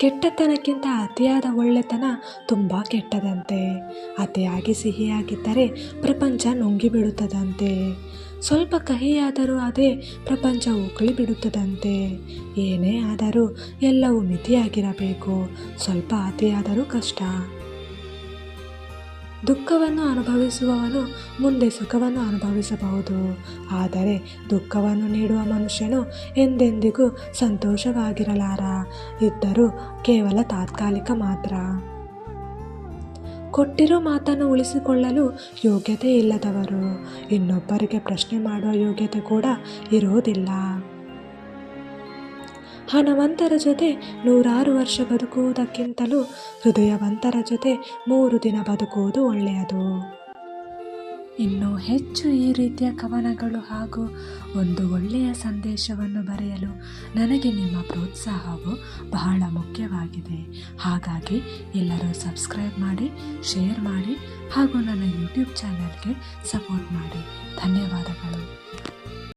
ಕೆಟ್ಟತನಕ್ಕಿಂತ ಅತಿಯಾದ ಒಳ್ಳೆತನ ತುಂಬ ಕೆಟ್ಟದಂತೆ. ಅತಿಯಾಗಿ ಸಿಹಿಯಾಗಿದ್ದರೆ ಪ್ರಪಂಚ ನುಂಗಿಬಿಡುತ್ತದಂತೆ. ಸ್ವಲ್ಪ ಕಹಿಯಾದರೂ ಅದೇ ಪ್ರಪಂಚ ಉಕ್ಕಳಿ ಬಿಡುತ್ತದಂತೆ ಏನೇ ಆದರೂ ಎಲ್ಲವೂ ಮಿತಿಯಾಗಿರಬೇಕು. ಸ್ವಲ್ಪ ಅತಿಯಾದರೂ ಕಷ್ಟ. ದುಃಖವನ್ನು ಅನುಭವಿಸುವವನು ಮುಂದೆ ಸುಖವನ್ನು ಅನುಭವಿಸಬಹುದು. ಆದರೆ ದುಃಖವನ್ನು ನೀಡುವ ಮನುಷ್ಯನು ಎಂದೆಂದಿಗೂ ಸಂತೋಷವಾಗಿರಲಾರ. ಇದ್ದರೂ ಕೇವಲ ತಾತ್ಕಾಲಿಕ ಮಾತ್ರ. ಕೊಟ್ಟಿರೋ ಮಾತನ್ನು ಉಳಿಸಿಕೊಳ್ಳಲು ಯೋಗ್ಯತೆ ಇಲ್ಲದವರು. ಇನ್ನೊಬ್ಬರಿಗೆ ಪ್ರಶ್ನೆ ಮಾಡುವ ಯೋಗ್ಯತೆ ಕೂಡ ಇರೋದಿಲ್ಲ ಹಣವಂತರ ಜೊತೆ ನೂರಾರು ವರ್ಷ ಬದುಕುವುದಕ್ಕಿಂತಲೂ ಹೃದಯವಂತರ ಜೊತೆ ಮೂರು ದಿನ ಬದುಕುವುದು ಒಳ್ಳೆಯದು. ಇನ್ನು ಹೆಚ್ಚು ಈ ರೀತಿಯ ಕವನಗಳು ಹಾಗೂ ಒಂದು ಒಳ್ಳೆಯ ಸಂದೇಶವನ್ನು ಬರೆಯಲು ನನಗೆ ನಿಮ್ಮ ಪ್ರೋತ್ಸಾಹವು ಬಹಳ ಮುಖ್ಯವಾಗಿದೆ. ಹಾಗಾಗಿ ಎಲ್ಲರೂ ಸಬ್ಸ್ಕ್ರೈಬ್ ಮಾಡಿ, ಶೇರ್ ಮಾಡಿ ಹಾಗೂ ನನ್ನ ಯೂಟ್ಯೂಬ್ ಚಾನಲ್ಗೆ ಸಪೋರ್ಟ್ ಮಾಡಿ. ಧನ್ಯವಾದಗಳು.